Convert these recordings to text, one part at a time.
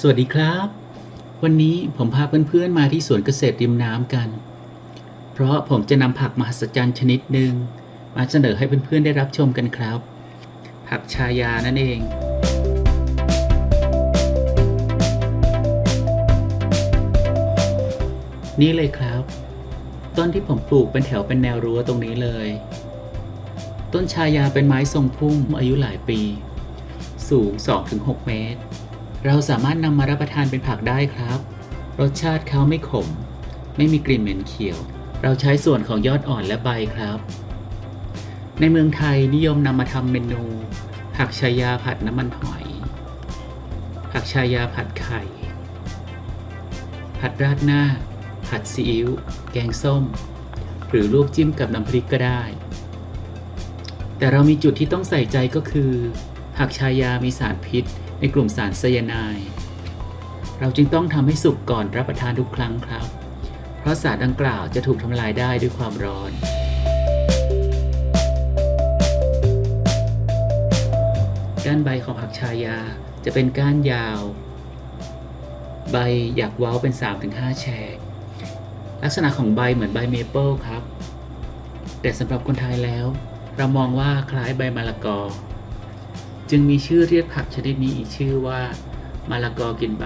สวัสดีครับ วันนี้ผมพาเพื่อนๆมาที่สวนเกษตรริมน้ำกัน เพราะผมจะนำผักมหัศจรรย์ชนิดหนึ่งมาเสนอให้เพื่อนๆได้รับชมกันครับ ผักชายานั่นเอง นี่เลยครับ ต้นที่ผมปลูกเป็นแถวเป็นแนวรั้วตรงนี้เลย ต้นชายาเป็นไม้ทรงพุ่มอายุหลายปี สูง 2-6 เมตร เราสามารถนำมารับประทานเป็นผักได้ครับ รสชาติเขาไม่ขม ไม่มีกลิ่นเหม็นเขียว เราใช้ส่วนของยอดอ่อนและใบครับ ในเมืองไทยนิยมนำมาทำเมนู ผักชายาผัดน้ำมันหอย ผักชายาผัดไข่ ผัดราดหน้า ผัดซีอิ๊ว แกงส้ม หรือลวกจิ้มกับน้ำพริกก็ได้ แต่เรามีจุดที่ต้องใส่ใจก็คือ ผักชายามีสารพิษ ในกลุ่มสารไซยาไนด์เราจึงต้องทำให้สุกก่อนรับประทานทุกครั้งครับ เพราะสารดังกล่าวจะถูกทำลายได้ด้วยความร้อน ก้านใบของผักชายาจะเป็นก้านยาว ใบอยากเว้าเป็น 3-5 แฉก ลักษณะของใบเหมือนใบเมเปิลครับ แต่สำหรับคนไทยแล้ว เรามองว่าคล้ายใบมะละกอ จึงมีชื่อเรียกผักชนิดนี้อีกชื่อว่ามะละกอกินใบ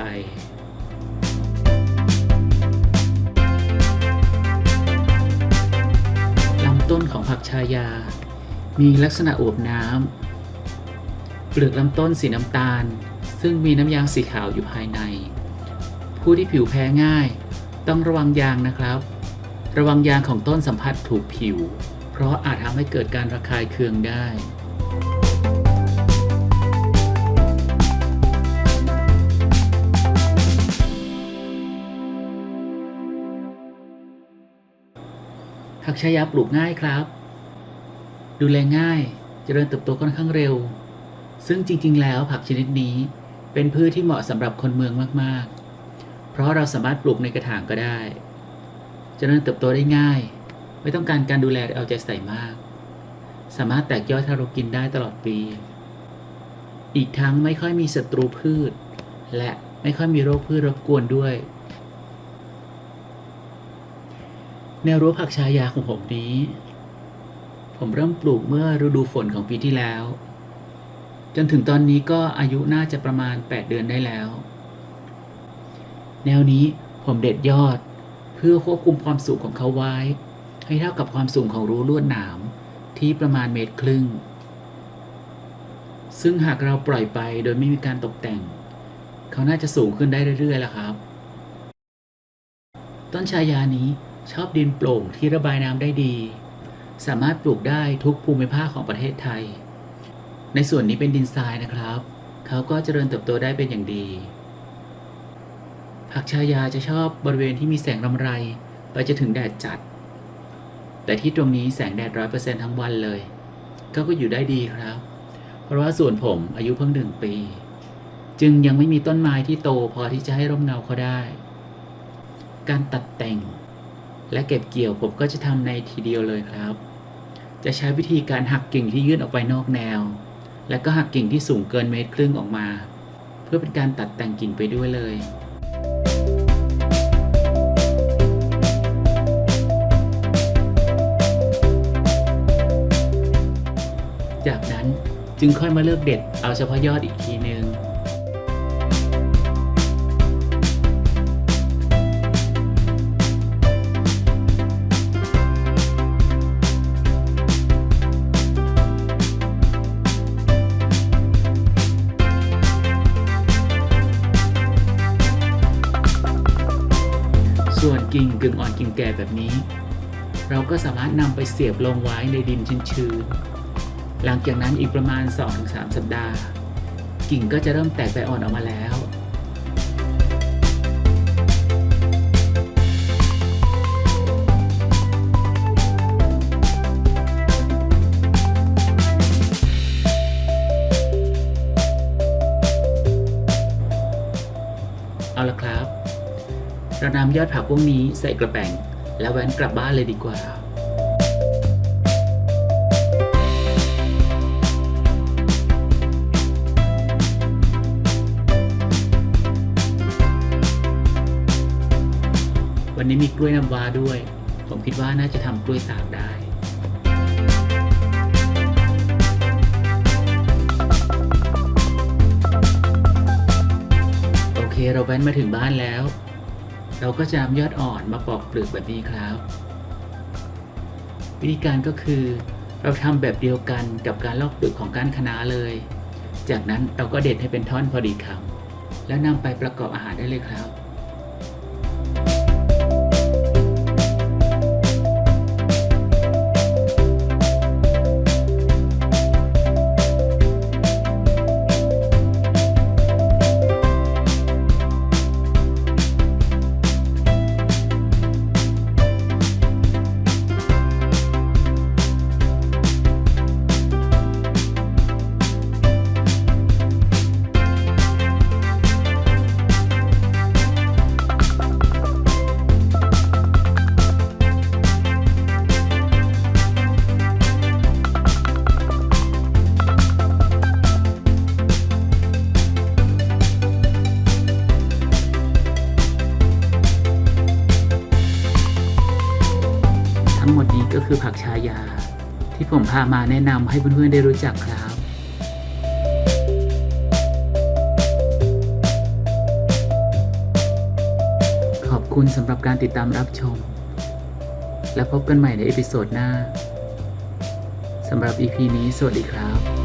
ลำต้นของผักชายา มีลักษณะอวบน้ำ เปลือกลำต้นสีน้ำตาล ซึ่งมีน้ำยางสีขาวอยู่ภายใน ผู้ที่ผิวแพ้ง่าย ต้องระวังยางนะครับ ระวังยางของต้นสัมผัสถูกผิว เพราะอาจทำให้เกิดการระคายเคืองได้ ผักชายาปลูกง่ายครับ ดูแลง่ายเจริญเติบโตค่อนข้างเร็ว ซึ่งจริง ๆ แล้วผักชนิดนี้เป็นพืชที่เหมาะสำหรับคนเมืองมากๆ เพราะเราสามารถปลูกในกระถางก็ได้เจริญเติบโตได้ง่าย ไม่ต้องการการดูแลเอาใจใส่มาก สามารถแตกยอดทารกินได้ตลอดปี อีกทั้งไม่ค่อยมีศัตรูพืช และไม่ค่อยมีโรคพืชรบกวนด้วย แนวรั้วผักชายาของผมนี้ ผมเริ่มปลูกเมื่อฤดูฝนของปีที่แล้ว จนถึงตอนนี้ก็อายุน่าจะประมาณ 8 เดือนได้แล้ว แนวนี้ผมเด็ดยอดเพื่อควบคุมความสูงของเขาไว้ ให้เท่ากับความสูงของรั้วลวดหนามที่ประมาณเมตรครึ่ง ซึ่งหากเราปล่อยไปโดยไม่มีการตกแต่ง เขาน่าจะสูงขึ้นได้เรื่อยๆแล้วครับ ต้นชายานี้ ชอบดินโปร่งที่ระบายน้ำได้ดี สามารถปลูกได้ทุกภูมิภาคของประเทศไทย ในส่วนนี้เป็นดินทรายนะครับ เขาก็เจริญเติบโตได้เป็นอย่างดี ผักชายาจะชอบบริเวณที่มีแสงรำไร ไปจะถึงแดดจัด แต่ที่ตรงนี้แสงแดดร้อยเปอร์เซ็นทั้งวันเลยเขาก็อยู่ได้ดีครับ เพราะว่าส่วนผมอายุเพิ่งหนึ่งปี จึงยังไม่มีต้นไม้ที่โตพอที่จะให้ร่มเงาเขาได้ การตัดแต่ง และเก็บเกี่ยวผมก็จะทำในทีเดียวเลยครับ จะใช้วิธีการหักกิ่งที่ยื่นออกไปนอกแนว และก็หักกิ่งที่สูงเกินเมตรครึ่งออกมา เพื่อเป็นการตัดแต่งกิ่งไปด้วยเลยจากนั้นจึงค่อยมาเลือกเด็ดเอาเฉพาะยอดอีกที ส่วนกิ่งกึ่งอ่อนกิ่งแก่แบบนี้ เราก็สามารถนำไปเสียบลงไว้ในดินชื้นๆหลังจากนั้นอีกประมาณ 2-3 สัปดาห์ กิ่งก็จะเริ่มแตกใบอ่อนออกมาแล้ว ระนำยอดผักพวกนี้ใส่กระแป่ง แล้วแว้นกลับบ้านเลยดีกว่าวันนี้มีกล้วยน้ำว้าด้วย ผมคิดว่าน่าจะทำกล้วยตากได้ โอเคเราแว้นมาถึงบ้านแล้ว เราก็จะนำยอดอ่อนมาปอกเปลือกแบบนี้ครับ วิธีการก็คือ เราทำแบบเดียวกันกับการลอกเปลือกของก้านคะน้าเลย จากนั้นเราก็เด็ดให้เป็นท่อนพอดีคำแล้วนำไปประกอบอาหารได้เลยครับ ทั้งหมดนี้ก็คือผักชายา ที่ผมพามาแนะนำให้เพื่อนๆได้รู้จักครับขอบคุณสำหรับการติดตามรับชม และพบกันใหม่ในเอพิโซดหน้าสำหรับ EP นี้สวัสดีครับ